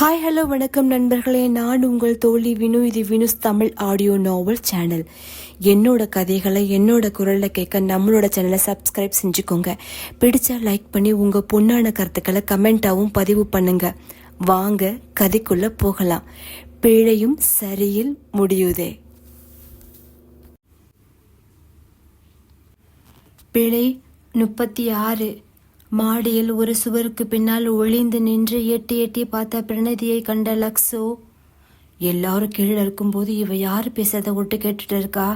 Hi hello வணக்கம் நண்பர்களே. நான் உங்கள் தோழி வினு. இது Vinu's Tamil audio novel channel என்னோட கதைகளை என்னோட குரலில் கேட்க நம்மளோட சேனலை சப்ஸ்கிரைப் செஞ்சுக்கோங்க. பிடிச்சா லைக் பண்ணி உங்கள் பொண்ணான கருத்துக்களை கமெண்ட்டாகவும் பதிவு பண்ணுங்க. வாங்க கதைக்குள்ளே போகலாம். பிழையும் சரியில் முடியுதே. பிழை முப்பத்தி ஆறு. மாடியில் ஒரு சுவருக்கு பின்னால் ஒளிந்து நின்று எட்டி எட்டி பார்த்த பிரணதியை கண்ட லக்ஸோ எல்லாரும் கீழே இருக்கும்போது இவ யார் பேசுறத விட்டு கேட்டுட்டு இருக்கா?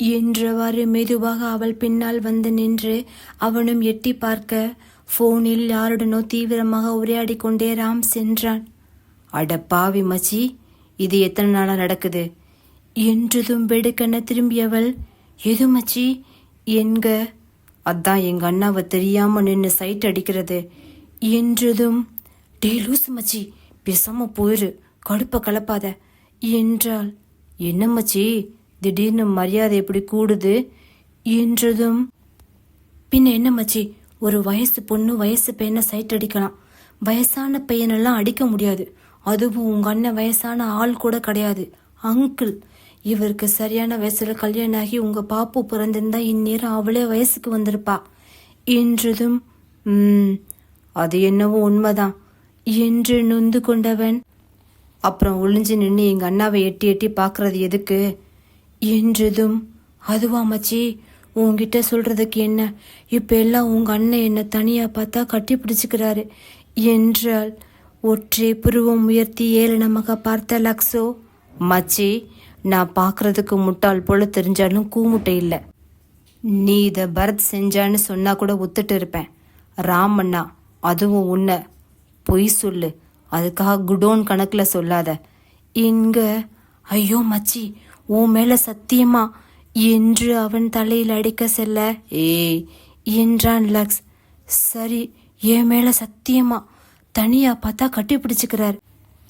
என்றவாறு மெதுவாக அவள் பின்னால் வந்து நின்று அவனும் எட்டி பார்க்க போனில் யாருடனோ தீவிரமாக உரையாடி கொண்டே ராம் சென்றான். அட பாவி மச்சி இது எத்தனை நாளா நடக்குது? என்றதும் வெடுக்கென திரும்பியவள் எது மச்சி? என்க அதான் எங்க அண்ணாவை தெரியாம நின்று சைட் அடிக்கிறது. என்றதும் டே லூசு மச்சி பேசாம போயிரு கடுப்ப கலப்பாத. என்றால் என்ன மச்சி திடீர்னு மரியாதை எப்படி கூடுது? என்றதும் பின்ன என்ன மச்சி ஒரு வயசு பொண்ணு வயசு பையனை சைட் அடிக்கலாம். வயசான பையனெல்லாம் அடிக்க முடியாது. அதுவும் உங்க அண்ணன் வயசான ஆள் கூட கிடையாது. அங்கிள் இவருக்கு சரியான வயசுல கல்யாணம் ஆகி உங்க பாப்பு பிறந்திருந்தா இந்நேரம் அவளே வயசுக்கு வந்திருப்பா. என்றதும் ம் அது என்னவோ உண்மைதான். என்று நொந்து கொண்டவன் அப்புறம் ஒளிஞ்சு நின்று எங்க அண்ணாவை எட்டி எட்டி பார்க்கறது எதுக்கு? என்றதும் அதுவா மச்சி உன்கிட்ட சொல்றதுக்கு என்ன? இப்ப எல்லாம் உங்க அண்ணன் என்ன தனியா பார்த்தா கட்டி பிடிச்சுக்கிறாரு. என்றால் ஒற்றை புருவம் உயர்த்தி ஏளனமாக பார்த்த லக்ஸோ மச்சி நான் பார்க்கறதுக்கு முட்டாள் போல தெரிஞ்சாலும் கூமுட்டை இல்லை. நீ இதை பரத் செஞ்சான்னு சொன்னா கூட ஒத்துட்டு இருப்பேன். ராமண்ணா அதுவும் உன்னை. பொய் சொல்லு. அதுக்காக குடோன் கணக்கில் சொல்லாத. இங்க ஐயோ மச்சி உன் மேல சத்தியமா? என்று அவன் தலையில் அடிக்க செல்ல. ஏய் என்றான் லக்ஸ். சரி என் மேல சத்தியமா? தனியா பார்த்தா கட்டி பிடிச்சுக்கிறார்.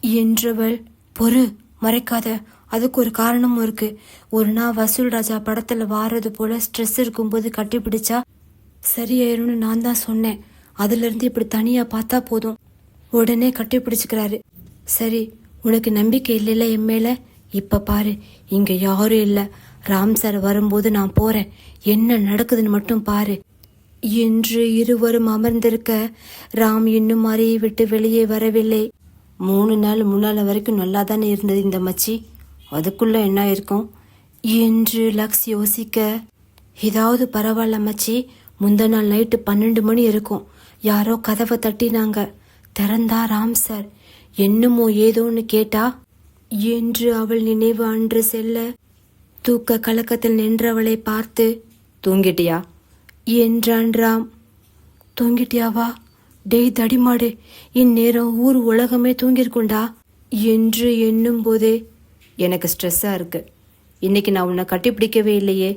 என்றவள் பொறு மறைக்காத. அதுக்கு ஒரு காரணமும் இருக்கு. ஒரு நாள் வசூல் ராஜா படத்துல வாரது போல ஸ்ட்ரெஸ் இருக்கும்போது கட்டிப்பிடிச்சா சரியாயிரும்னு நான் தான் சொன்னேன். அதுல இருந்து இப்படி தனியா பார்த்தா போதும். உடனே கட்டிப்பிடிச்சுக்கிறாரு சரி உனக்கு நம்பிக்கை இல்லைல்ல என் மேல? இப்ப பாரு இங்க யாரும் இல்ல. ராம் சார் வரும்போது நான் போறேன். என்ன நடக்குதுன்னு மட்டும் பாரு. என்று இருவரும் அமர்ந்திருக்க ராம் இன்னும் அறையை விட்டு வெளியே வரவில்லை. மூணு நாள் முன்னால வரைக்கும் நல்லா தானே இருந்தது இந்த மச்சி? அதுக்குள்ள என்ன இருக்கும்? என்று லக்ஸ் யோசிக்க ஏதாவது பரவாயில்ல மச்சி முந்த நாள் நைட்டு பன்னெண்டு மணி இருக்கும். யாரோ கதவை தட்டினாங்க. திறந்தா ராம் சார். என்னமோ ஏதோன்னு கேட்டா என்று அவள் நினைவு அன்று செல்ல தூக்க கலக்கத்தில் நின்றவளை பார்த்து தூங்கிட்டியா? என்றான் ராம். தூங்கிட்டியாவா? டேய் தடிமாடு. இந்நேரம் ஊர் உலகமே தூங்கியிருக்குண்டா என்று எண்ணும் போதே எனக்கு ஸ்ட்ரெஸ்ஸாக இருக்கு. இன்னைக்கு நான் உன்னை கட்டிப்பிடிக்கவே இல்லையே.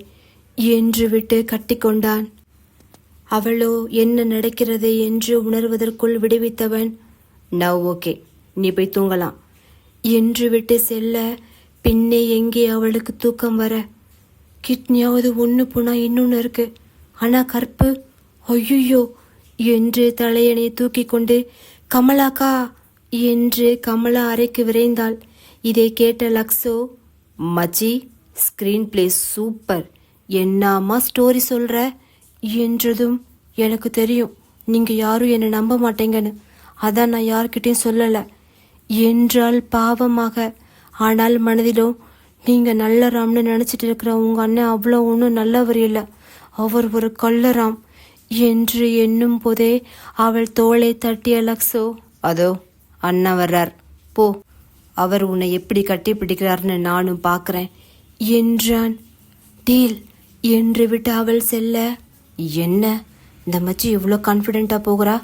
என்று விட்டு கட்டிக்கொண்டான். அவளோ என்ன நடக்கிறது என்று உணர்வதற்குள் விடுவித்தவன் நவ் ஓகே நீ போய் தூங்கலாம். என்று விட்டு செல்ல பின்னே எங்கே அவளுக்கு தூக்கம் வர? கிட்னியாவது ஒன்று போனால் இன்னொன்று இருக்கு. ஆனால் கற்பு? ஐயோ என்று தலையணை தூக்கி கொண்டு கமலாக்கா! என்று கமலா அறைக்கு விரைந்தாள். இதை கேட்ட லக்ஸோ மச்சி ஸ்கிரீன் பிளே சூப்பர் என்னம்மா ஸ்டோரி சொல்கிற என்றதும் எனக்கு தெரியும். நீங்கள் யாரும் என்னை நம்ப மாட்டேங்கன்னு. அதான் நான் யார்கிட்டையும் சொல்லலை. என்றால் பாவமாக. ஆனால் மனதிலும் நீங்கள் நல்ல ராம்னு நினச்சிட்டு இருக்கிற உங்கள் அண்ணன் அவ்வளோ ஒன்றும் நல்லவர் இல்லை. அவர் ஒரு கள்ளராம் என்று எண்ணும் போதே அவள் தோளை தட்டிய லக்ஸோ அதோ அண்ணா வர்றார். போ. அவர் உன்னை எப்படி கட்டி பிடிக்கிறார்னு நானும் பார்க்கறேன். என்றான். டீல் என்று விட்டு அவள் செல்ல. என்ன? இந்த மச்சி இவ்வளோ கான்ஃபிடென்ட்டாக போகிறா?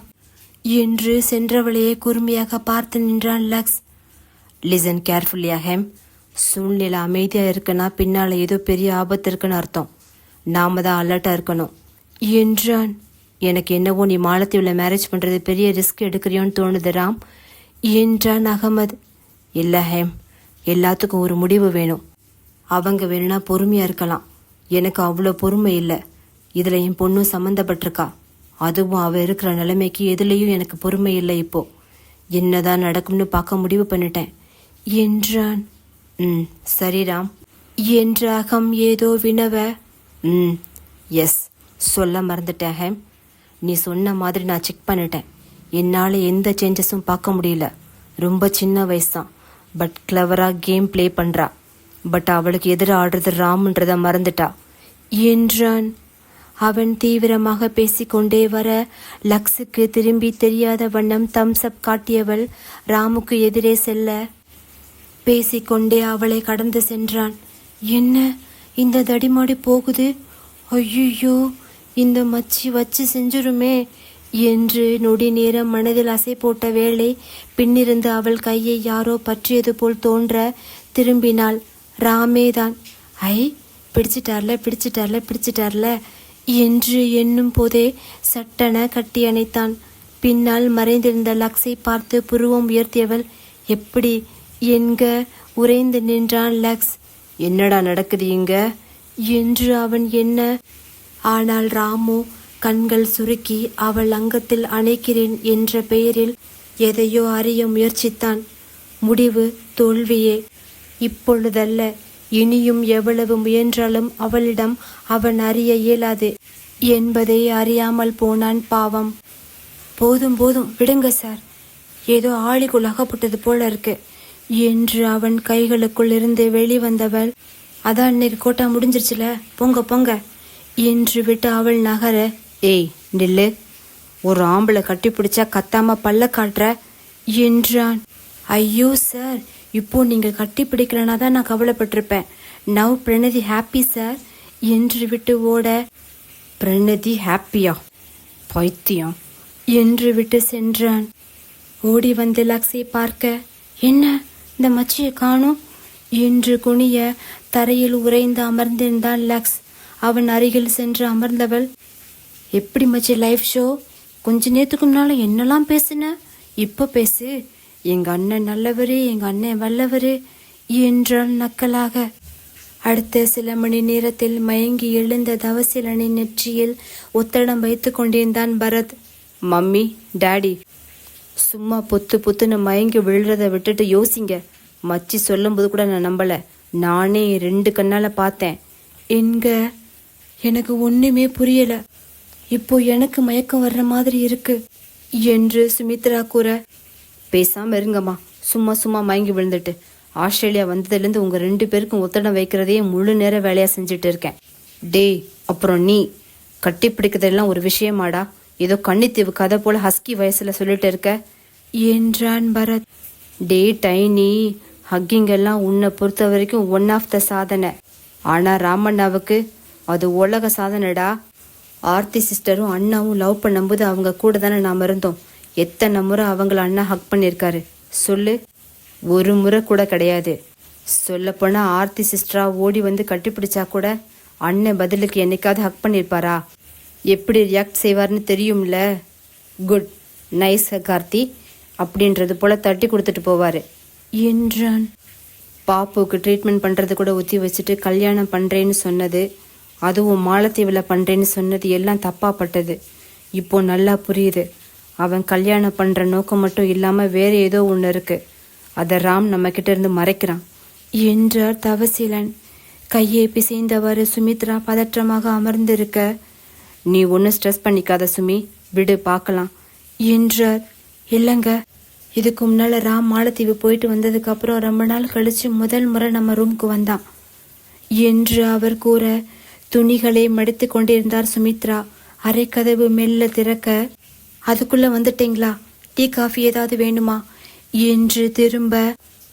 என்று சென்றவளையே கூர்மையாக பார்த்து நின்றான் லக்ஸ். லிசன் கேர்ஃபுல்லியா ஹெம் சூழ்நிலை அமைதியாக இருக்குன்னா பின்னால் ஏதோ பெரிய ஆபத்து இருக்குன்னு அர்த்தம். நாம தான் அலர்ட்டாக இருக்கணும். என்றான். எனக்கு என்னவோ நீ மாலத்தீவில் மேரேஜ் பண்ணுறது பெரிய ரிஸ்க் எடுக்கிறியோன்னு தோணுது ராம் என்றான் அகமது. இல்லை ஹேம் எல்லாத்துக்கும் ஒரு முடிவு வேணும். அவங்க வேணும்னா பொறுமையாக இருக்கலாம். எனக்கு அவ்வளோ பொறுமை இல்லை. இதில் என் பொண்ணும் சம்மந்தப்பட்டிருக்கா அதுவும் அவள் இருக்கிற நிலைமைக்கு எதுலேயும் எனக்கு பொறுமை இல்லை இப்போ. என்னதான் நடக்கும்னு பார்க்க முடிவு பண்ணிட்டேன். என்றான். ம் சரிராம் என்ற அகம் ஏதோ வினவ? ம் எஸ் சொல்ல மறந்துட்டேன் ஹேம். நீ சொன்ன மாதிரி நான் செக் பண்ணிட்டேன். என்னால் எந்த சேஞ்சஸும் பார்க்க முடியல. ரொம்ப சின்ன வயசு தான் பட் கிளவராக கேம் ப்ளே பண்ணுறா பட் அவளுக்கு எதிராக ஆடுறது ராம்ன்றத மறந்துட்டா. என்றான். அவன் தீவிரமாக பேசிக்கொண்டே வர லக்ஸுக்கு திரும்பி தெரியாத வண்ணம் தம்ஸ்அப் காட்டியவள் ராமுக்கு எதிரே செல்ல பேசிக்கொண்டே அவளை கடந்து சென்றான். என்ன? இந்த தடிமாடி போகுது? ஐயோ இந்த மச்சி வச்சு செஞ்சுருமே! என்று நொடி நேரம் மனதில் அசை போட்ட வேளை பின்னிருந்து அவள் கையை யாரோ பற்றியது போல் தோன்ற திரும்பினாள். ராமேதான் ஐ பிடிச்சிட்டார்ல பிடிச்சிட்டார்ல பிடிச்சிட்டார்ல என்று எண்ணும் போதே சட்டென கட்டி அணைத்தான். பின்னால் மறைந்திருந்த லக்ஸை பார்த்து புருவம் உயர்த்தியவள் எப்படி என்க? உறைந்து நின்றான் லக்ஸ். என்னடா நடக்குது இங்க? என்று அவன் என்ன? ஆனால் ராமு கண்கள் சுருக்கி அவள் அங்கத்தில் அணைக்கிறேன் என்ற பெயரில் எதையோ அறிய முயற்சித்தான். முடிவு தோல்வியே. இப்பொழுதல்ல இனியும் எவ்வளவு முயன்றாலும் அவளிடம் அவன் அறிய இயலாது. என்பதை அறியாமல் போனான் பாவம். போதும் போதும் விடுங்க சார். ஏதோ ஆளிக்குள் அகப்பட்டது போல இருக்கு என்று அவன் கைகளுக்குள் இருந்து வெளிவந்தவள். அதான் இன்னைக்கு கோட்டா முடிஞ்சிருச்சுல. பொங்க பொங்க என்று விட்டு அவள் நகர ஏய் நில்லு. ஒரு ஆம்பளை கட்டி பிடிச்சா கத்தாம பல்ல காட்டுற என்றான். ஐயோ சார் இப்போ நீங்கள் கட்டி பிடிக்கலனா தான் நான் கவலைப்பட்டிருப்பேன். நவ் பிரணதி ஹாப்பி சார் என்று விட்டு ஓட. பிரணதி ஹாப்பியா பைத்தியம் என்று விட்டு சென்றான். ஓடி வந்து லக்ஸை பார்க்க என்ன? இந்த மச்சியை காணும்? என்று குனிய தரையில் உறைந்து அமர்ந்திருந்தான் லக்ஸ். அவன் அருகில் சென்று அமர்ந்தவள் எப்படி மச்சி லைவ் ஷோ கொஞ்ச நேரத்துக்கு முன்னால் என்னெல்லாம் பேசுன? இப்போ பேசு. எங்கள் அண்ணன் நல்லவர் எங்கள் அண்ணன் வல்லவர் என்றால் நக்கலாக. அடுத்த சில மணி நேரத்தில் மயங்கி எழுந்த தவசிலனின் நெற்றியில் ஒத்தடம் வைத்து கொண்டிருந்தான் பரத். Mummy daddy. சும்மா பொத்து பொத்துன்னு மயங்கி விழுறத விட்டுட்டு யோசிங்க. மச்சி சொல்லும்போது கூட நான் நம்பலை. நானே ரெண்டு கண்ணால் பார்த்தேன். என்க? எனக்கு ஒன்றுமே புரியலை. இப்போ எனக்கு மயக்கம் வர்ற மாதிரி இருக்கு என்று சுமித்ரா கூற பேசாம இருங்கம்மா. சும்மா சும்மா மயங்கி விழுந்துட்டு. ஆஸ்திரேலியா வந்ததுலேருந்து உங்கள் ரெண்டு பேருக்கும் ஒத்தடம் வைக்கிறதையே முழு நேர வேலையாக செஞ்சுட்டு இருக்கேன். டேய் அப்புறம் நீ? கட்டி பிடிக்கிறதெல்லாம் ஒரு விஷயமாடா. ஏதோ கன்னித்தீவு கதை போல் ஹஸ்கி வயசில் சொல்லிட்டு இருக்க? என்றான் பரத். டே டைனி. ஹக்கிங் எல்லாம் உன்னை பொறுத்த வரைக்கும் ஒன் ஆஃப் த சாதனை. ஆனால் ராமண்ணாவுக்கு அது உலக சாதனைடா. ஆர்த்தி சிஸ்டரும் அண்ணாவும் லவ் பண்ணும்போது அவங்க கூட தானே நாம் இருந்தோம். எத்தனை முறை அவங்கள அண்ணா ஹக் பண்ணியிருக்காரு. சொல்லு. ஒரு முறை கூட கிடையாது. சொல்லப்போனால் ஆர்த்தி சிஸ்டரா ஓடி வந்து கட்டிப்பிடிச்சா கூட அண்ணன் பதிலுக்கு என்னைக்காவது ஹக் பண்ணியிருப்பாரா? எப்படி ரியாக்ட் செய்வார்னு தெரியும்ல. Good nice Karthi. அப்படின்றது போல தட்டி கொடுத்துட்டு போவார். என்றான். பாப்புக்கு ட்ரீட்மெண்ட் பண்ணுறது கூட ஒத்தி வச்சுட்டு கல்யாணம் பண்ணுறேன்னு சொன்னது அதுவும் மாலத்தீவில் பண்ணுறேன்னு சொன்னது எல்லாம் தப்பாப்பட்டது. இப்போ நல்லா புரியுது. அவன் கல்யாணம் பண்ணுற நோக்கம் மட்டும் இல்லாமல் வேற ஏதோ ஒன்று இருக்கு. அதை ராம் நம்ம கிட்ட இருந்து மறைக்கிறான். என்றார் தவசீலன். கையை பிசைந்தவாறு சுமித்ரா பதற்றமாக அமர்ந்திருக்க நீ ஒன்றும் ஸ்ட்ரெஸ் பண்ணிக்காத சுமி. விடு பார்க்கலாம். என்றார். இல்லைங்க இதுக்கு முன்னால ராம் மாலத்தீவு போயிட்டு வந்ததுக்கு அப்புறம் ரொம்ப நாள் கழிச்சு முதல் முறை நம்ம ரூமுக்கு வந்தான். என்று அவர் கூற துணிகளை மடித்து கொண்டிருந்தார் சுமித்ரா. அரைக்கதவு மெல்ல திறக்க அதுக்குள்ள வந்துட்டீங்களா? டீ காஃபி ஏதாவது வேணுமா? என்று திரும்ப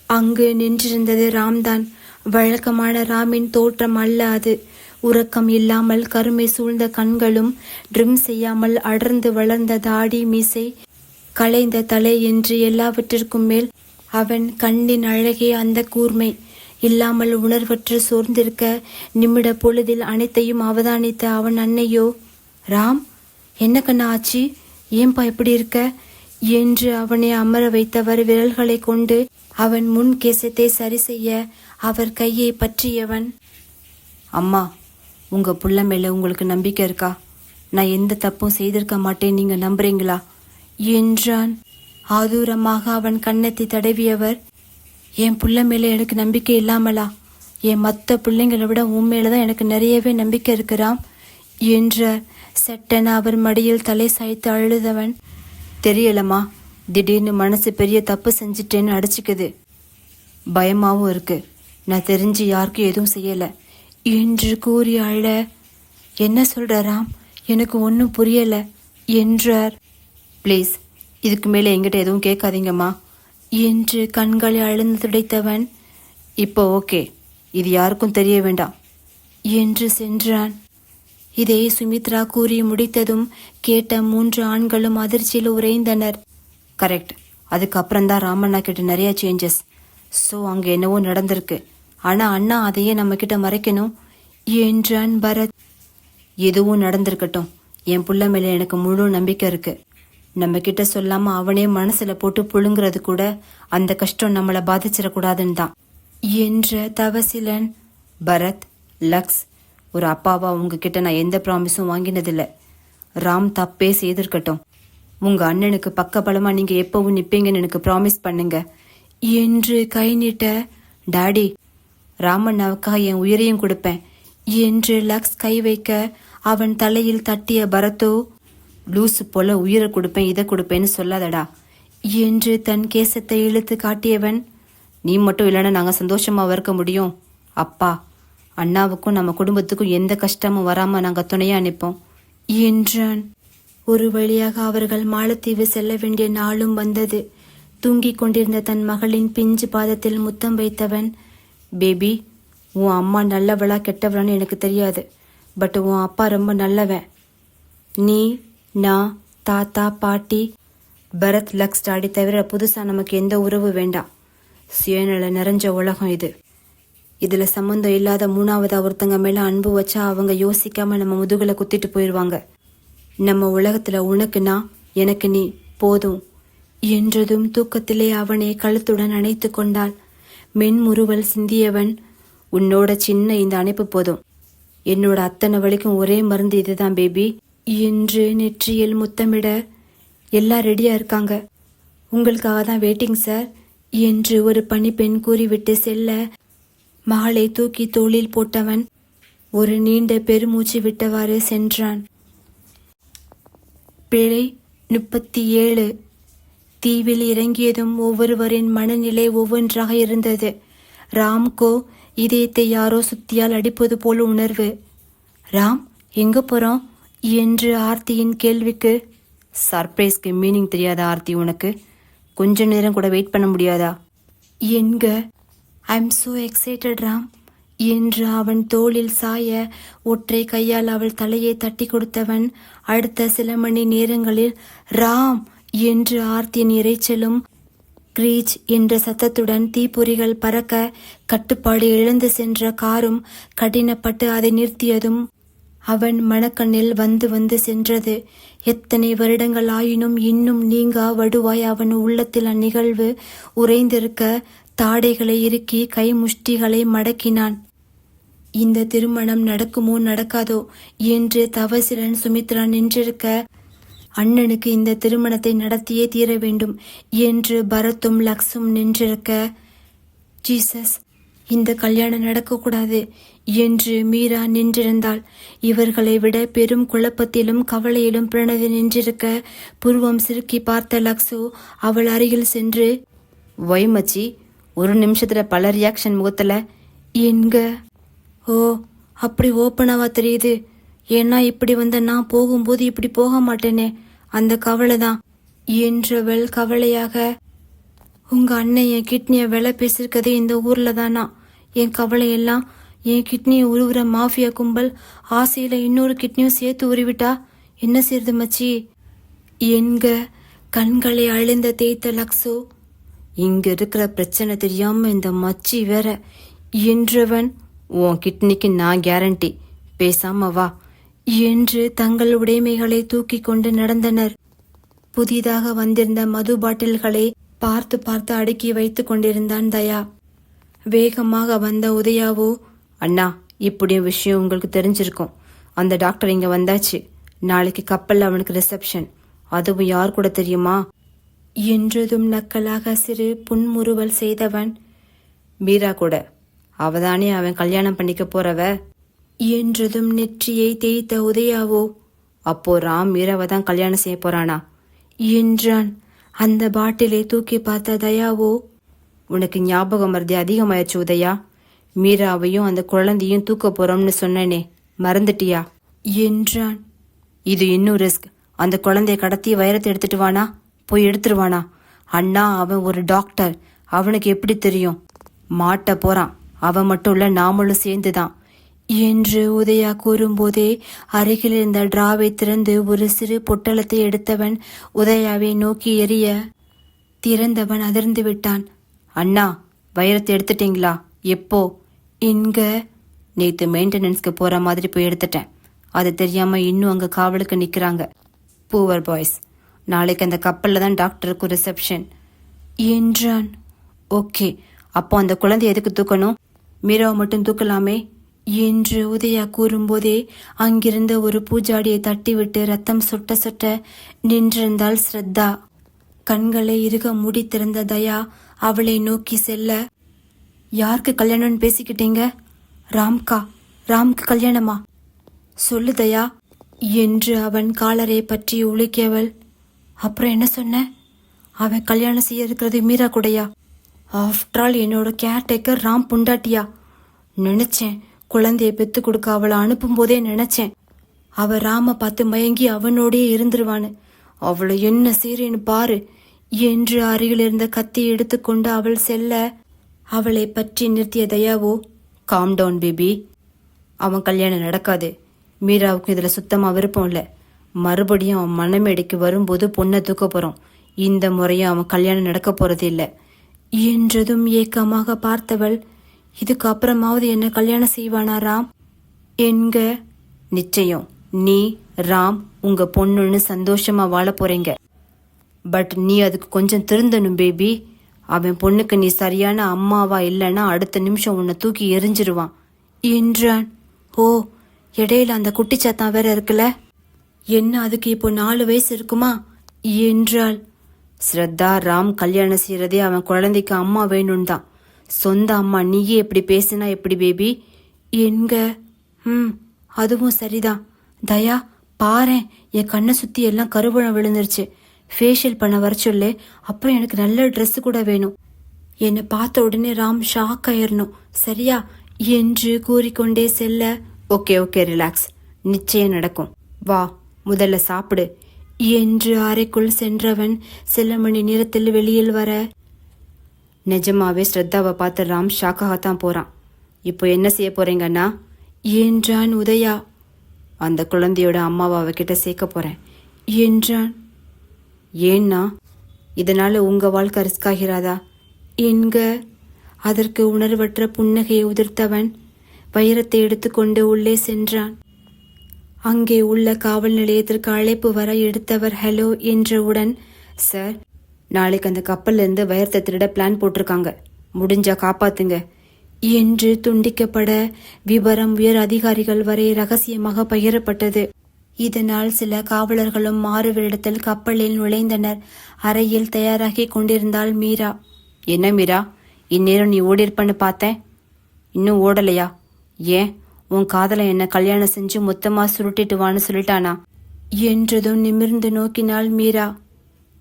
அங்கு நின்றிருந்தது ராம்தான். வழக்கமான ராமின் தோற்றம் அல்ல அது. உறக்கம் இல்லாமல் கருமை சூழ்ந்த கண்களும் ட்ரிம் செய்யாமல் அடர்ந்து வளர்ந்த தாடி மீசை களைந்த தலை என்று எல்லாவற்றிற்கும் மேல் அவன் கண்ணின் அழகே அந்த கூர்மை. இல்லாமல் உணர்வற்று சோர்ந்திருக்க நிமிட பொழுதில் அனைத்தையும் அவதானித்த அவன் அன்னையோ? ராம் என்ன கண்ணா ஆச்சி? ஏன்பா இப்படி இருக்க? என்று அவனை அமர வைத்தவர் விரல்களை கொண்டு அவன் முன் கேசத்தை சரி செய்ய அவர் கையை பற்றியவன் அம்மா உங்க புள்ள மேல உங்களுக்கு நம்பிக்கை இருக்கா? நான் எந்த தப்பும் செய்திருக்க மாட்டேன் நீங்க நம்புறீங்களா? என்றான். ஆதூரமாக அவன் கன்னத்தை தடவியவர் என் புள்ள மேலே எனக்கு நம்பிக்கை இல்லாமலா? என் மற்ற பிள்ளைங்களை விட உன் மேலே தான் எனக்கு நிறையவே நம்பிக்கை இருக்கிறாம் என்ற சட்டென அவர் மடியில் தலை சாய்த்து அழுதவன். தெரியலம்மா திடீர்னு மனசு பெரிய தப்பு செஞ்சிட்டேன்னு அடிச்சுக்குது. பயமாவும் இருக்கு. நான் தெரிஞ்சு யாருக்கும் எதுவும் செய்யலை. என்று கூறி அழ என்ன சொல்கிறாராம் எனக்கு ஒன்றும் புரியலை என்றார். ப்ளீஸ் இதுக்கு மேலே என்கிட்ட எதுவும் கேட்காதீங்கம்மா. என்று கண்களை அழுந்து துடைத்தவன் இப்போ ஓகே இது யாருக்கும் தெரிய வேண்டாம் என்று சென்றான். இதை சுமித்ரா கூறி முடித்ததும் கேட்ட மூன்று ஆண்களும் அதிர்ச்சியில் உறைந்தனர். கரெக்ட் அதுக்கப்புறம் தான் ராமண்ணா கிட்ட நிறைய சேஞ்சஸ் ஸோ அங்கே என்னவோ நடந்திருக்கு. ஆனால் அண்ணா அதையே நம்ம கிட்ட மறைக்கணும் என்றான் பரத். எதுவும் நடந்திருக்கட்டும். என் புள்ள மேலே எனக்கு முழு நம்பிக்கை இருக்குது நம்ம கிட்ட சொல்லாம அவனே மனசுல போட்டு புழுங்குறது கூட அந்த கஷ்டம் நம்மள பாதிச்சிடக்கூடாதுன்னு தான் என்ற தவசிலன் பரத் லக்ஸ் ஒரு அப்பாவா உங்ககிட்ட நான் எந்த ப்ராமிஸும் வாங்கினதில்ல. ராம் தப்பே செய்திருக்கட்டும். உங்க அண்ணனுக்கு பக்கபலமா நீங்க எப்பவும் நிப்பீங்கன்னு எனக்கு ப்ராமிஸ் பண்ணுங்க. என்று கை நீட்ட டாடி ராமண்ணாவுக்காக என் உயிரையும் கொடுப்பேன். என்று லக்ஸ் கை வைக்க அவன் தலையில் தட்டிய பரத்தோ லூசு போல உயிரை கொடுப்பேன் இதை கொடுப்பேன்னு சொல்லாதடா. என்று தன் கேசத்தை இழுத்து காட்டியவன் நீ மட்டும் இல்லைன்னா நாங்கள் சந்தோஷமாக இருக்க முடியும். அப்பா அண்ணாவுக்கும் நம்ம குடும்பத்துக்கும் எந்த கஷ்டமும் வராமல் நாங்கள் துணையாக நிற்போம் என்றான். ஒரு வழியாக அவர்கள் மாலத்தீவு செல்ல வேண்டிய நாளும் வந்தது. தூங்கிக் கொண்டிருந்த தன் மகளின் பிஞ்சு பாதத்தில் முத்தம் வைத்தவன் பேபி உன் அம்மா நல்லவளா கெட்டவளான்னு எனக்கு தெரியாது பட் உன் அப்பா ரொம்ப நல்லவன். நீ நான் தாத்தா பாட்டி பரத் லக்ஸ் டாடி தவிர புதுசாக நமக்கு எந்த உறவு வேண்டாம். சுயநல நிறைஞ்ச உலகம் இது. இதில் சம்மந்தம் இல்லாத மூணாவதா ஒருத்தங்க மேலே அன்பு வச்சா அவங்க யோசிக்காம நம்ம முதுகில் குத்திட்டு போயிடுவாங்க நம்ம உலகத்தில் உனக்கு நான் எனக்கு நீ போதும். என்றதும் தூக்கத்திலே அவனை கழுத்துடன் அணைத்து கொண்டாள். மென்முறுவல் சிந்தியவன் உன்னோட சின்ன இந்த அணைப்பு போதும். என்னோட அத்தனை வலிக்கும் ஒரே மருந்து இதுதான் பேபி. என்று நெற்றியில் முத்தமிட எல்லாம் ரெடியா இருக்காங்க. உங்களுக்காக தான் வெயிட்டிங் சார் என்று ஒரு பணிப்பெண் கூறிவிட்டு செல்ல மகளை தூக்கி தோளில் போட்டவன் ஒரு நீண்ட பெருமூச்சு விட்டவாறு சென்றான். பிழை முப்பத்தி ஏழு. தீவில் இறங்கியதும் ஒவ்வொருவரின் மனநிலை ஒவ்வொன்றாக இருந்தது. ராம்கோ இதயத்தை யாரோ சுத்தியால் அடிப்பது போல் உணர்வு. ராம் எங்க போறோம்? என்று ஆர்த்தியின் கேள்விக்கு சர்ப்ரைஸ்க்கு மீனிங் தெரியாத ஆர்த்தி உனக்கு. கொஞ்ச நேரம் கூட வெயிட் பண்ண முடியாதா? என்க I am so excited Ram என்று அவன் தோளில் சாய ஒற்றை கையால் அவள் தலையை தட்டி கொடுத்தவன். அடுத்த சில மணி நேரங்களில் ராம் என்று ஆர்த்தியின் இரைச்சலும் கிரீச் என்ற சத்தத்துடன் தீப்பொறிகள் பறக்க கட்டுப்பாடு இழந்து சென்ற காரும் கடினப்பட்டு அதை நிறுத்தியதும் அவன் மனக்கண்ணில் வந்து வந்து சென்றது. எத்தனை வருடங்கள் ஆயினும் இன்னும் நீங்கா வடுவாய் அவன் உள்ளத்தில் அந்நிகழ்வு உறைந்திருக்க தாடைகளை இறுக்கி கை முஷ்டிகளை மடக்கினான். இந்த திருமணம் நடக்குமோ நடக்காதோ என்று தவசிலன் சுமித்ரா நின்றிருக்க அண்ணனுக்கு இந்த திருமணத்தை நடத்தியே தீர வேண்டும் என்று பரத்தும் லக்ஸும் நின்றிருக்க ஜீசஸ் இந்த கல்யாணம் நடக்கக்கூடாது என்று மீரா நின்றிருந்தாள். இவர்களை விட பெரும் குழப்பத்திலும் கவலையிலும் பிரணதி நின்றிருக்க புருவம் சிறுக்கி பார்த்த லக்ஸு அவள் அருகில் சென்று ஒய் மச்சி ஒரு நிமிஷத்துல பல ரியாக்ஷன் முகத்துல. என்க? ஓ அப்படி ஓப்பனாவா தெரியுது. ஏன்னா இப்படி வந்த நான் போகும்போது இப்படி போக மாட்டேனே. அந்த கவலை தான் என்றவள் கவலையாக உங்க அண்ணன் என் கிட்னியை விலை பேசிருக்கதே இந்த ஊர்ல தானா? என் கவலையெல்லாம் என் கிட்னியை உருவுற மாஃபியா கும்பல் ஆசையில இன்னொரு கிட்னியும் சேர்த்து உருவிட்டா? என்ன செய்யுது மச்சி? என்க கண்களை அழுந்த தேய்த்த லக்ஸோ இங்க இருக்கிற பிரச்சனை தெரியாம இந்த மச்சி வேற என்றவன் உன் கிட்னிக்கு நான் கேரண்டி பேசாம வா. என்று தங்கள் உடைமைகளை தூக்கி கொண்டு நடந்தனர். புதிதாக வந்திருந்த மது பாட்டில்களை பார்த்து பார்த்து அடுக்கி வைத்து கொண்டிருந்தான் தயா. வேகமாக வந்த உதயாவோ அண்ணா இப்படி விஷயம் உங்களுக்கு தெரிஞ்சிருக்கும். அந்த டாக்டர் இங்க வந்தாச்சு. நாளைக்கு கப்பல்ல அவனுக்கு ரிசப்ஷன். அதுவும் யார் கூட தெரியுமா? என்றதும் நக்கலாக சிறு புன்முறுவல் செய்தவன் மீரா கூட. அவதானே அவன் கல்யாணம் பண்ணிக்க போறவ? என்றதும் நெற்றியை தேய்த்த உதயாவோ அப்போ ராம் மீராவை தான் கல்யாணம் செய்ய போறானா? என்றான். அந்த பாட்டிலை தூக்கி பார்த்த தயாவோ உனக்கு ஞாபகம் மருதி அதிகமாயிடுச்சு உதயா. மீராவையும் அந்த குழந்தையும் தூக்க போறோம்னு சொன்னனே. மறந்துட்டியா? என்றான். இது இன்னும் ரிஸ்க். அந்த குழந்தைய கடத்தி வைரத்தை எடுத்துட்டு வானா? போய் எடுத்துருவானா அண்ணா அவன் ஒரு டாக்டர். அவனுக்கு எப்படி தெரியும்? மாட்ட போறான். அவன் மட்டும் இல்ல நாமளும் சேர்ந்துதான். என்று உதயா கூறும்போதே அருகில் இருந்த டிராவை திறந்து ஒரு சிறு பொட்டலத்தை எடுத்தவன் உதயாவை நோக்கி எறிய திறந்தவன் அதிர்ந்து விட்டான். அண்ணா வைரத்தை எடுத்துட்டீங்களா? எப்போ? இங்க. நேத்து மெயின்டெனன்ஸ்க்கு போற மாதிரி போய் எடுத்துட்டேன். அது தெரியாம இன்னும் அங்க காவலுக்கு நிக்கிறாங்க. பூவர் பாய்ஸ் நாளைக்கு அந்த கப்பலில் தான் டாக்டருக்கு ரிசப்ஷன் என்றான். ஓகே. அப்போ அந்த குழந்தை எதுக்கு தூக்கணும்? மீராவை மட்டும் தூக்கலாமே. என்று உதயா கூறும்போதே அங்கிருந்த ஒரு பூஜாடியை தட்டிவிட்டு ரத்தம் சொட்ட சொட்ட நின்றிருந்தாள் ஸ்ரத்தா. கண்களை இறுக மூடி திறந்த தயா அவளை நோக்கி செல்ல யாருக்கு கல்யாணம்னு பேசிக்கிட்டீங்க? ராம்கா ராம்க்கு கல்யாணமா? சொல்லு தயா என்று அவன் காலரை பற்றி உழுக்கியவள் அப்புறம் என்ன சொன்ன? அவன் கல்யாணம் செய்ய இருக்கிறது மீரா கூடையா? ஆஃப்டர் ஆல் என்னோட கேர்டேக்கர் ராம் புண்டாட்டியா? நினைச்சேன் குழந்தைய பெத்து கொடுக்க அவளை அனுப்பும் போதே நினைச்சேன். அவ ராம பார்த்து மயங்கி அவனோடே இருந்துருவான்னு. அவளை என்ன செய்றேன்னு பாரு. என்று அருகில் இருந்த கத்தி எடுத்துக்கொண்டு அவள் செல்ல அவளை பற்றி நிறுத்திய தயாவோ காம் டவுன் பேபி அவன் கல்யாணம் நடக்காது. மீராவுக்கு இதுல சுத்தமா விருப்பம் இல்லை. மறுபடியும் அவன் மனமேடைக்கு வரும்போது பொண்ணை தூக்க போறோம் இந்த முறையும் அவன் கல்யாணம் நடக்க போறது இல்லை. என்றதும் ஏக்கமாக பார்த்தவள் இதுக்கு அப்புறமாவது என்ன கல்யாணம் செய்வானா ராம்? என்க நிச்சயம். நீ ராம் உங்க பொண்ணுன்னு சந்தோஷமா வாழ போறீங்க. பட் நீ அதுக்கு கொஞ்சம் திருந்தணும் பேபி. அவன் பொண்ணுக்கு நீ சரியான அம்மாவா இல்லைன்னா அடுத்த நிமிஷம் உன்னை தூக்கி எரிஞ்சிருவான். என்றான். ஓ இடையில அந்த குட்டிச்சாத்தான் வேற இருக்குல்ல? என்ன அதுக்கு இப்போ நாலு வயசு இருக்குமா? என்றாள். ஸ்ரத்தா ராம் கல்யாணம் செய்யறதே அவன் குழந்தைக்கு அம்மா வேணும் தான் சொந்த அம்மா நீயே எப்படி பேசினா எப்படி பேபி? என்க ம் அதுவும் சரிதான். தயா பாரேன் என் கண்ணை சுத்தி எல்லாம் கருவழம் விழுந்துருச்சு. ஃபேஷியல் பண்ண வர சொல்லு. அப்புறம் எனக்கு நல்ல ட்ரெஸ் கூட வேணும். என்னை பார்த்த உடனே ராம் ஷாக் ஆயிடணும் சரியா? என்று கூறிக்கொண்டே செல்ல. ஓகே ஓகே ரிலாக்ஸ் நிச்சயம் நடக்கும். வா முதல்ல சாப்பிடு. என்று அறைக்குள் சென்றவன் சில மணி நேரத்தில் வெளியில் வர நிஜமாவே ஸ்ரத்தாவை பார்த்து ராம் ஷாக்காகத்தான் போறான். இப்போ என்ன செய்ய போறீங்கண்ணா என்றான் உதயா. அந்த குழந்தையோட அம்மாவை அவகிட்ட சேர்க்க போறேன். என்றான். ஏன்னா இதனால உங்க வாழ்க்கை ரிஸ்க் ஆகிறாதா? என்க. அதற்கு உணர்வற்ற புன்னகையை உதிர்த்தவன் வைரத்தை எடுத்துக்கொண்டு உள்ளே சென்றான். அங்கே உள்ள காவல் நிலையத்திற்கு அழைப்பு வர எடுத்தவர் ஹலோ என்றவுடன் சார் நாளைக்கு அந்த கப்பல்லேருந்து வயர்த்த வைரத்தை திருட பிளான் போட்டிருக்காங்க. முடிஞ்சா காப்பாத்துங்க. என்று துண்டிக்கப்பட விவரம் உயர் அதிகாரிகள் வரை ரகசியமாக பகிரப்பட்டது. இதனால் சில காவலர்களும் மாறுவரிடத்தில் கப்பலில் நுழைந்தனர். அறையில் தயாராகி கொண்டிருந்தாள் மீரா. என்ன மீரா? இந்நேரம் நீ ஓடிருப்பன்னு பார்த்தேன். இன்னும் ஓடலையா? ஏன்? உன் காதலை என்ன கல்யாணம் செஞ்சு மொத்தமா சுருட்டிட்டு வான்னு சொல்லிட்டானா? என்றதும் நிமிர்ந்து நோக்கினாள் மீரா.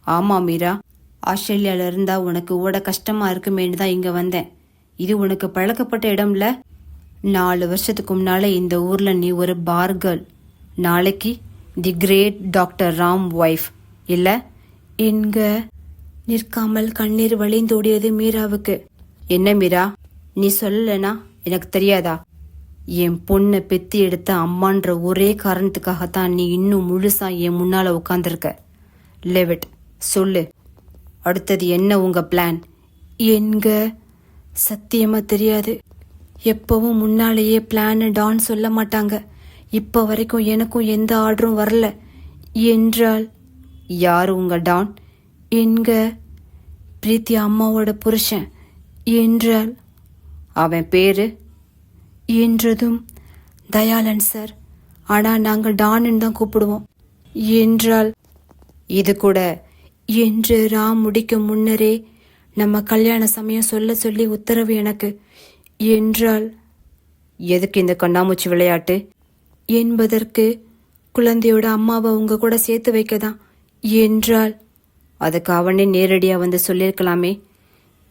ஆமா மீரா. ஆஸ்திரேலியால இருந்தா உனக்கு ஓட கஷ்டமா இருக்குமேன்னு தான் இங்க வந்தேன். இது உனக்கு பழக்கப்பட்ட இடம்ல? நாலு வருஷத்துக்கு முன்னால இந்த ஊர்ல நீ ஒரு பார் கேர்ள். நாளைக்கு the great doctor Ram wife இல்ல? என்க. நிற்காமல் கண்ணீர் வழிந்தோடியது மீராவுக்கு. என்ன மீரா? நீ சொல்லலனா? எனக்கு தெரியாதா? என் பொண்ணை பெத்தி எடுத்த அம்மான்ற ஒரே காரணத்துக்காகத்தான் நீ இன்னும் முழுசா என் முன்னால உட்கார்ந்திருக்க. லெவிட் சொல்லு. அடுத்தது என்ன உங்க பிளான் என்க சத்தியமா தெரியாது. எப்பவும் முன்னாலேயே பிளான் டான் சொல்ல மாட்டாங்க. இப்ப வரைக்கும் எனக்கும் எந்த ஆர்டரும் வரல. என்றால் யார் உங்க டான் என்க பிரீத்தி அம்மாவோட புருஷன். என்றால் அவன் பேரு? என்றதும் தயாளன் சார் ஆனா நாங்கள் டான்னு தான் கூப்பிடுவோம். என்றால் இது கூட என்று ராம் முடிக்கும் முன்னரே நம்ம கல்யாண சமயம் சொல்ல சொல்லி உத்தரவு எனக்கு. என்றால் எதுக்கு இந்த கண்ணாமூச்சி விளையாட்டு? என்பதற்கு குழந்தையோட அம்மாவை உங்க கூட சேர்த்து வைக்கதான் என்றால் அதுக்கு அவனே நேரடியா வந்து சொல்லியிருக்கலாமே.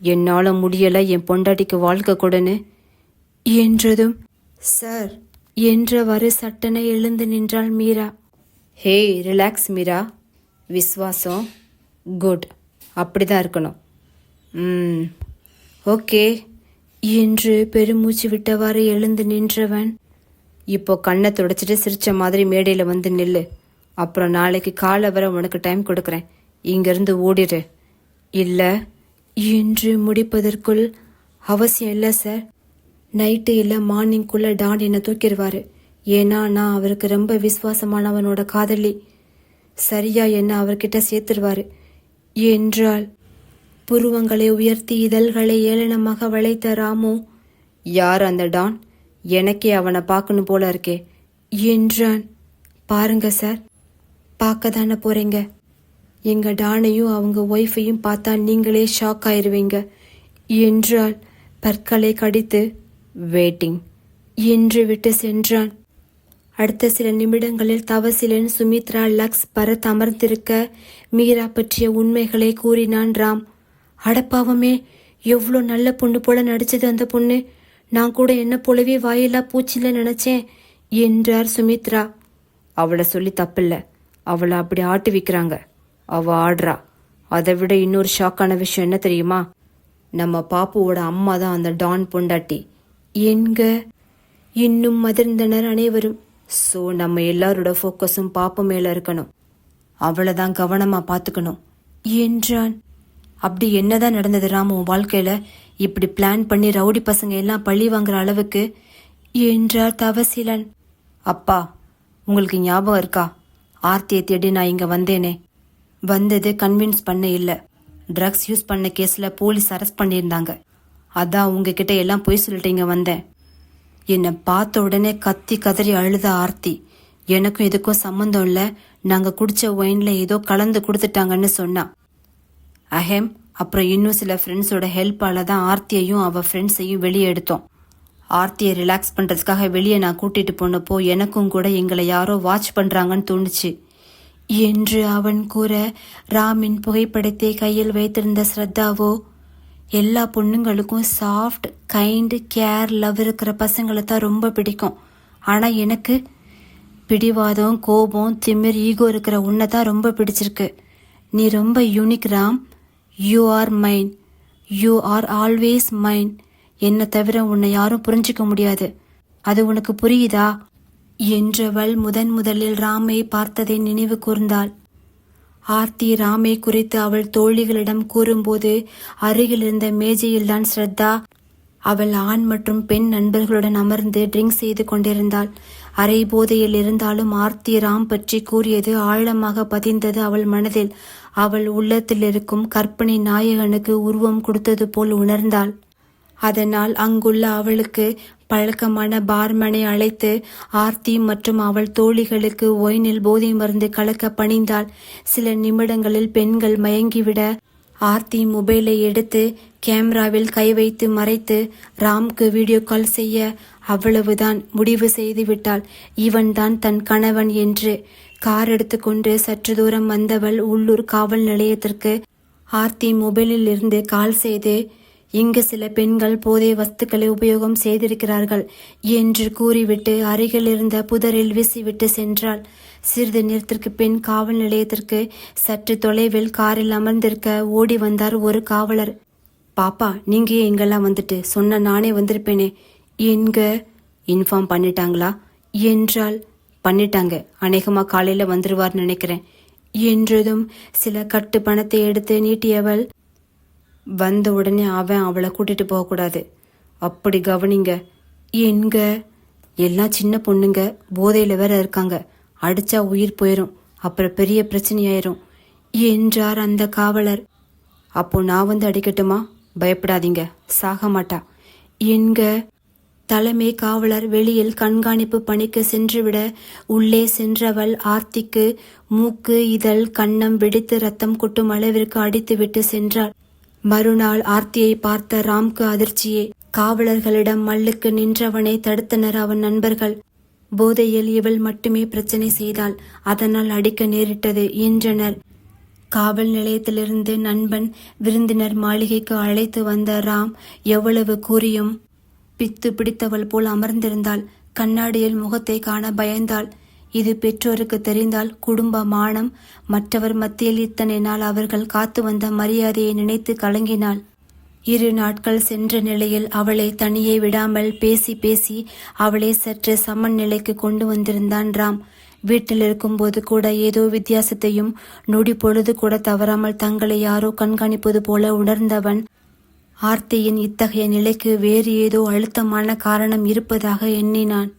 என்னால முடியல என் பொண்டாட்டிக்கு வாழ்க்கை கொடுன்னு. என்றதும் சார் என்றவாறு சட்டனை எழுந்து நின்றாள் மீரா. Hey relax Meera. விஸ்வாசம். குட் அப்படிதான் இருக்கணும். ம். ஓகே. என்று பெருமூச்சு விட்டவாறு எழுந்து நின்றவன். இப்போ கண்ணை துடைச்சிட்டு சிரிச்ச மாதிரி மேடையில் வந்து நில்லு. அப்புறம் நாளைக்கு காலை வர உனக்கு டைம் கொடுக்குறேன். இங்கிருந்து ஓடிடு இல்லை என்று முடிப்பதற்குள் அவசியம் இல்லை சார் நைட்டு இல்லை மார்னிங்குள்ளே டான் என்னை தூக்கிடுவாரு. ஏன்னா நான் அவருக்கு ரொம்ப விசுவாசமானவனோட காதலி. சரியா என்ன அவர்கிட்ட சேர்த்துருவாரு. என்றாள். புருவங்களை உயர்த்தி இதழ்களை ஏளனமாக வளைத்த ராமு யார் அந்த டான்? எனக்கே அவனை பார்க்கணும் போல இருக்கே என்றான். பாருங்க சார் பார்க்க தானே போறீங்க. எங்க டானையும் அவங்க ஒய்ஃபையும் பார்த்தா நீங்களே ஷாக் ஆயிருவீங்க என்றால் பற்களை கடித்து வெயிட்டிங் என்று விட்டு சென்றான். அடுத்த சில நிமிடங்களில் தவசிலன் சுமித்ரா லக்ஸ் பரத் அமர்ந்திருக்க மீரா பற்றிய உண்மைகளை கூறினான் ராம். அடப்பாவமே எவ்வளோ நல்ல பொண்ணு போல நடிச்சது அந்த பொண்ணு. நான் கூட என்ன போலவே வாயில்லா பூச்சில நினைச்சேன் என்றார் சுமித்ரா. அவளை சொல்லி தப்பில்ல. அவளை அப்படி ஆட்டு விற்கிறாங்க அவ ஆடுறா. அதை விட இன்னொரு ஷாக்கான விஷயம் என்ன தெரியுமா? நம்ம பாப்புவோட அம்மா தான் அந்த டான் பொண்டாட்டி. என்க? இன்னும் மதிர்ந்தனர் அனைவரும். ஸோ நம்ம எல்லாரோட ஃபோக்கஸும் பாப்பு மேலே இருக்கணும். அவளை தான் கவனமாக பார்த்துக்கணும் என்றான். அப்படி என்னதான் நடந்தது ராம் உன் இப்படி பிளான் பண்ணி ரவுடி பசங்க எல்லாம் பழி வாங்குற அளவுக்கு? என்றார் தவசீலன். அப்பா உங்களுக்கு ஞாபகம் இருக்கா? ஆர்த்தியை தேடி நான் இங்கே வந்தேனே. வந்தது கன்வின்ஸ் பண்ண இல்லை. ட்ரக்ஸ் யூஸ் பண்ண கேஸில் போலீஸ் அரெஸ்ட் பண்ணியிருந்தாங்க. அதான் உங்ககிட்ட எல்லாம் பொய் சொல்லிட்டு இங்கே வந்தேன். என்னை பார்த்த உடனே கத்தி கதறி அழுத ஆர்த்தி. எனக்கும் இதுக்கும் சம்மந்தம் இல்லை. நாங்கள் குடிச்ச ஒயினில் ஏதோ கலந்து கொடுத்துட்டாங்கன்னு சொன்னா அஹெம் அப்புறம் இன்னும் சில ஃப்ரெண்ட்ஸோட ஹெல்ப்பால தான் ஆர்த்தியையும் அவள் ஃப்ரெண்ட்ஸையும் வெளியே எடுத்தோம். ஆர்த்தியை ரிலாக்ஸ் பண்ணுறதுக்காக வெளியே நான் கூட்டிகிட்டு போனப்போ எனக்கும் கூட எங்களை யாரோ வாட்ச் பண்ணுறாங்கன்னு தோணுச்சு. என்று அவன் கூற ராமின் புகைப்படத்தை கையில் வைத்திருந்த ஸ்ரத்தாவோ எல்லா பொண்ணுங்களுக்கும் சாஃப்ட் கைண்டு கேர் லவ் இருக்கிற பசங்களை தான் ரொம்ப பிடிக்கும். ஆனால் எனக்கு பிடிவாதம் கோபம் திமிர் ஈகோ இருக்கிற உன்னை தான் ரொம்ப பிடிச்சிருக்கு. நீ ரொம்ப unique Ram. You are mine you are always mine என்னை தவிர உன்னை யாரும் புரிஞ்சுக்க முடியாது. அது உனக்கு புரியுதா? என்றவள் முதன் முதலில் ராமை பார்த்ததை நினைவு கூர்ந்தாள். ஆர்த்தி ராமை குறித்து அவள் தோழிகளிடம் கூறும்போது அருகில் இருந்த மேஜையில்தான் ஸ்ரத்தா அவள் ஆண் மற்றும் பெண் நண்பர்களுடன் அமர்ந்து ட்ரிங்க் செய்து கொண்டிருந்தாள். அரை போதையில் இருந்தாலும் ஆர்த்தி ராம் பற்றி கூறியது ஆழமாக பதிந்தது அவள் மனதில். அவள் உள்ளத்தில் இருக்கும் கற்பனை நாயகனுக்கு உருவம் கொடுத்தது போல் உணர்ந்தாள். அதனால் அங்குள்ள அவளுக்கு பழக்கமான பார்மனை அழைத்து ஆர்த்தி மற்றும் அவள் தோழிகளுக்கு ஒயினில் போதை மருந்து கலக்க பணிந்தாள். சில நிமிடங்களில் பெண்கள் மயங்கிவிட ஆர்த்தி மொபைலை எடுத்து கேமராவில் கை வைத்து மறைத்து ராம்க்கு வீடியோ கால் செய்ய அவ்வளவுதான் முடிவு செய்து விட்டாள் இவன்தான் தன் கணவன் என்று கார் எடுத்துக்கொண்டு சற்று தூரம் வந்தவள் உள்ளூர் காவல் நிலையத்திற்கு ஆர்த்தி மொபைலில் இருந்து கால் செய்து இங்கு சில பெண்கள் போதை வஸ்துக்களை உபயோகம் செய்திருக்கிறார்கள் என்று கூறிவிட்டு அருகில் இருந்த புதரில் வீசிவிட்டு சென்றாள். சிறிது நேரத்திற்கு பின் காவல் நிலையத்திற்கு சற்று தொலைவில் காரில் அமர்ந்திருக்க ஓடி வந்தார் ஒரு காவலர். பாப்பா நீங்க எங்கெல்லாம் இங்கெல்லாம் வந்துட்டு? சொன்ன நானே வந்திருப்பேனே. எங்க இன்ஃபார்ம் பண்ணிட்டாங்களா? என்றால் பண்ணிட்டாங்க. அநேகமா காலையில வந்துருவார் நினைக்கிறேன். என்றதும் சில கட்டு பணத்தை எடுத்து நீட்டியவள் வந்த உடனே அவன் அவளை கூட்டிட்டு போகக்கூடாது அப்படி கவனிங்க. எங்க எல்லாம் சின்ன பொண்ணுங்க. போதையில வேற இருக்காங்க. அடிச்சா உயிர் போயிடும் அப்புறம் பெரிய பிரச்சனையாயிரும். என்றார் அந்த காவலர். அப்போ நான் வந்து அடிக்கட்டுமா? பயப்படாதீங்க. சாக மாட்டா. என்க? தலைமை காவலர் வெளியில் கண்காணிப்பு பணிக்கு சென்றுவிட உள்ளே சென்றவள் ஆர்த்திக்கு மூக்கு இதழ் கண்ணம் வெடித்து ரத்தம் கொட்டும் அளவிற்கு அடித்துவிட்டு சென்றாள். மறுநாள் ஆர்த்தியை பார்த்த ராம்க்கு அதிர்ச்சியே. காவலர்களிடம் மல்லுக்கு நின்றவனை தடுத்தனர் அவன் நண்பர்கள். போதையில் இவள் மட்டுமே பிரச்சனை செய்தாள். அதனால் அடிக்க நேரிட்டது என்றனர் காவல் நிலையத்திலிருந்து நண்பன் விருந்தினர் மாளிகைக்கு அழைத்து வந்த ராம் எவ்வளவு கூறியும் பித்து பிடித்தவள் போல் அமர்ந்திருந்தாள். கண்ணாடியில் முகத்தை காண பயந்தாள். இது பெற்றோருக்கு தெரிந்தால் குடும்ப மானம் மற்றவர் மத்தியில் இத்தனை நாள் அவர்கள் காத்து வந்த மரியாதையை நினைத்து கலங்கினாள். இரு நாட்கள் சென்ற நிலையில் அவளை தனியே விடாமல் பேசி பேசி அவளை சற்று சமநிலைக்கு கொண்டு வந்திருந்தான் ராம். வீட்டில் இருக்கும்போது கூட ஏதோ வித்தியாசத்தையும் நொடி பொழுது கூட தவறாமல் தங்களை யாரோ கண்காணிப்பது போல உணர்ந்தவன் ஆர்த்தியின் இத்தகைய நிலைக்கு வேறு ஏதோ அழுத்தமான காரணம் இருப்பதாக எண்ணினான்.